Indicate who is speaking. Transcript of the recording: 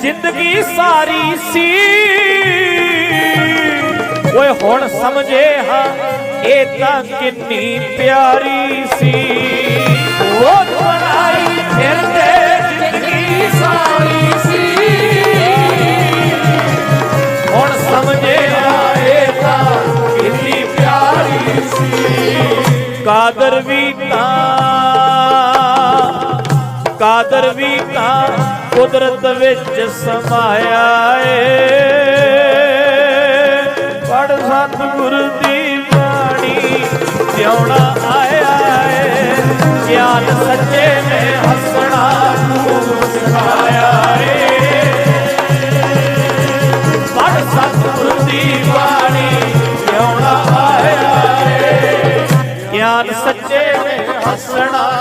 Speaker 1: ਜ਼ਿੰਦਗੀ ਸਾਰੀ ਸੀ। ਓਏ ਹੁਣ ਸਮਝੇ ਹਾਂ, ਇਹ ਤਾਂ ਕਿੰਨੀ ਪਿਆਰੀ ਸੀ। ਉਹ ਬਣਾਈ ਫਿਰਦੇ ਜ਼ਿੰਦਗੀ ਸਾਰੀ ਸੀ। ਹੁਣ ਸਮਝੇ ਹਾਂ, ਇਹ ਤਾਂ ਕਿੰਨੀ ਪਿਆਰੀ ਸੀ। ਕਾਦਰ ਵੀ ਤਾਂ ਕਾਦਰ ਵੀ ਤਾਂ ਕੁਦਰਤ ਵਿੱਚ ਸਮਾਇਆ ਏ। ਪੜ ਸਤਿਗੁਰ ਦੀ ਬਾਣੀ, ਜਿਉਣਾ ਆਇਆ ਏ। ਗਿਆਨ ਸੱਚੇ ਨੇ ਹੱਸਣਾ ਨੂੰ ਸਿਖਾਇਆ ਏ। ਪੜ ਸਤਿਗੁਰ ਦੀ ਬਾਣੀ, ਜਿਉਣਾ ਆਇਆ ਏ। ਗਿਆਨ ਸੱਚੇ ਨੇ ਹੱਸਣਾ